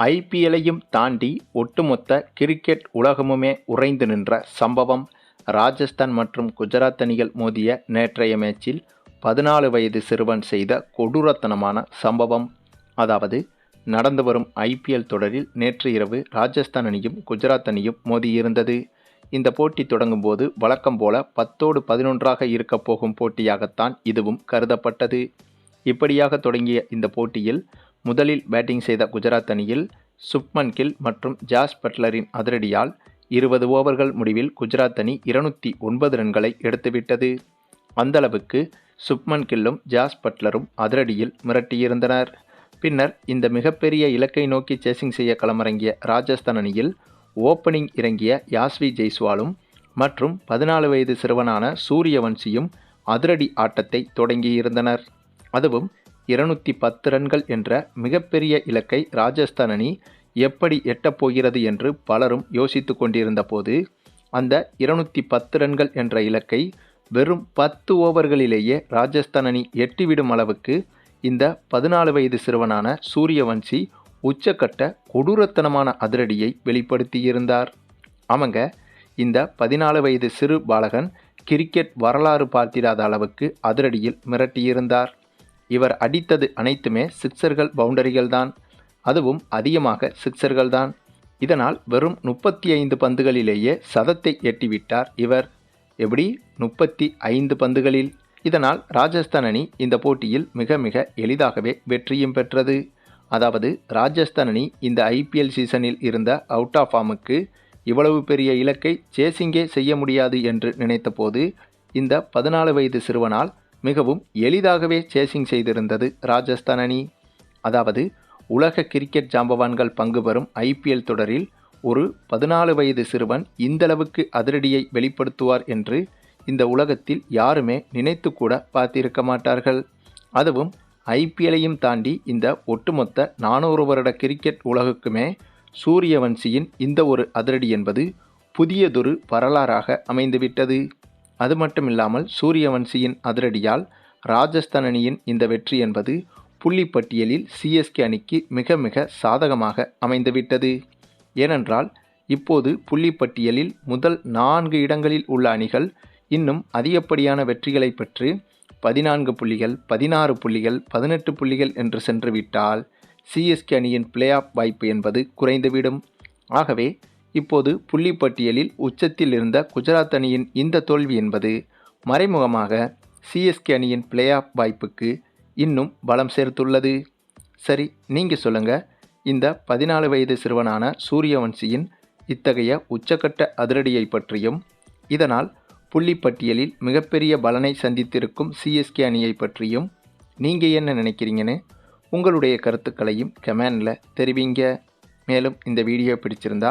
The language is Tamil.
ஐபிஎல்லையும் தாண்டி ஒட்டுமொத்த கிரிக்கெட் உலகமுமே உறைந்து நின்ற சம்பவம் ராஜஸ்தான் மற்றும் குஜராத் அணிகள் மோதிய நேற்றைய மேட்சில் பதினாலு வயது சிறுவன் செய்த கொடூரத்தனமான சம்பவம். அதாவது நடந்து வரும் ஐபிஎல் தொடரில் நேற்று இரவு ராஜஸ்தான் அணியும் குஜராத் அணியும் மோதியிருந்தது. இந்த போட்டி தொடங்கும் போது வழக்கம் போல பத்தோடு பதினொன்றாக இருக்கப் போகும் போட்டியாகத்தான் இதுவும் கருதப்பட்டது. இப்படியாக தொடங்கிய இந்த போட்டியில் முதலில் பேட்டிங் செய்த குஜராத் அணியில் சுப்மன் கில் மற்றும் ஜாஸ் பட்லரின் அதிரடியால் இருபது ஓவர்கள் முடிவில் குஜராத் அணி இருநூற்றி ஒன்பது ரன்களை எடுத்துவிட்டது. அந்தளவுக்கு சுப்மன் கில்லும் ஜாஸ் பட்லரும் அதிரடியில் மிரட்டியிருந்தனர். பின்னர் இந்த மிகப்பெரிய இலக்கை நோக்கி சேசிங் செய்ய களமிறங்கிய ராஜஸ்தான் அணியில் ஓப்பனிங் இறங்கிய யாஸ்வி ஜெய்ஸ்வாலும் மற்றும் பதினாலு வயது சிறுவனான சூரியவன்சியும் அதிரடி ஆட்டத்தை தொடங்கியிருந்தனர். அதுவும் இருநூற்றி பத்து ரன்கள் என்ற மிகப்பெரிய இலக்கை ராஜஸ்தான் அணி எப்படி எட்டப் போகிறது என்று பலரும் யோசித்து கொண்டிருந்த போது அந்த இருநூற்றி பத்து ரன்கள் என்ற இலக்கை வெறும் பத்து ஓவர்களிலேயே ராஜஸ்தான் அணி எட்டிவிடும் அளவுக்கு இந்த பதினாலு வயது சிறுவனான சூரியவன்சி உச்சக்கட்ட கொடூரத்தனமான அதிரடியை வெளிப்படுத்தியிருந்தார். ஆமாங்க இந்த பதினாலு வயது சிறு பாலகன் கிரிக்கெட் வரலாறு பார்த்திடாத அளவுக்கு அதிரடியில் மிரட்டியிருந்தார். இவர் அடித்தது அனைத்துமே சிக்சர்கள் பவுண்டரிகள் தான் அதுவும் அதிகமாக சிக்சர்கள் தான் இதனால் வெறும் முப்பத்தி ஐந்து பந்துகளிலேயே சதத்தை எட்டிவிட்டார் இவர். எப்படி? முப்பத்தி ஐந்து பந்துகளில். இதனால் ராஜஸ்தான் அணி இந்த போட்டியில் மிக மிக எளிதாகவே வெற்றியும் பெற்றது. அதாவது ராஜஸ்தான் அணி இந்த ஐபிஎல் சீசனில் இருந்த அவுட் ஆஃப் ஃபார்முக்கு இவ்வளவு பெரிய இலக்கை சேசிங்கே செய்ய முடியாது என்று நினைத்தபோது இந்த பதினாலு வயது சிறுவனால் மிகவும் எளிதாகவே சேசிங் செய்திருந்தது ராஜஸ்தான் அணி. அதாவது உலக கிரிக்கெட் ஜாம்பவான்கள் பங்கு பெறும் ஐபிஎல் தொடரில் ஒரு பதினாலு வயது சிறுவன் இந்தளவுக்கு அதிரடியை வெளிப்படுத்துவார் என்று இந்த உலகத்தில் யாருமே நினைத்து கூட பார்த்திருக்க மாட்டார்கள். அதுவும் ஐபிஎல்லையும் தாண்டி இந்த ஒட்டுமொத்த நானூறு வருட கிரிக்கெட் உலகுக்குமே சூரியவன்சியின் இந்த ஒரு அதிரடி என்பது புதியதொரு வரலாறாக அமைந்துவிட்டது. அது மட்டுமில்லாமல் சூரியவன்சியின் அதிரடியால் ராஜஸ்தான் அணியின் இந்த வெற்றி என்பது புள்ளி பட்டியலில் சிஎஸ்கே அணிக்கு மிக மிக சாதகமாக அமைந்துவிட்டது. ஏனென்றால் இப்போது புள்ளிப்பட்டியலில் முதல் நான்கு இடங்களில் உள்ள அணிகள் இன்னும் அதிகப்படியான வெற்றிகளை பெற்று பதினான்கு புள்ளிகள் பதினாறு புள்ளிகள் பதினெட்டு புள்ளிகள் என்று சென்றுவிட்டால் சிஎஸ்கே அணியின் பிளே ஆஃப் வாய்ப்பு என்பது குறைந்துவிடும். ஆகவே இப்போது புள்ளிப்பட்டியலில் உச்சத்தில் இருந்த குஜராத் அணியின் இந்த தோல்வி என்பது மறைமுகமாக சிஎஸ்கே அணியின் பிளே ஆஃப் வாய்ப்புக்கு இன்னும் பலம் சேர்த்துள்ளது. சரி நீங்கள் சொல்லுங்கள் இந்த பதினாலு வயது சிறுவனான சூரியவன்சியின் இத்தகைய உச்சக்கட்ட அதிரடியை பற்றியும் இதனால் புள்ளிப்பட்டியலில் மிகப்பெரிய பலனை சந்தித்திருக்கும் சிஎஸ்கே அணியை பற்றியும் நீங்கள் என்ன நினைக்கிறீங்கன்னு உங்களுடைய கருத்துக்களையும் கமெண்டில் தெரிவிங்க. மேலும் இந்த வீடியோ பிடிச்சிருந்தா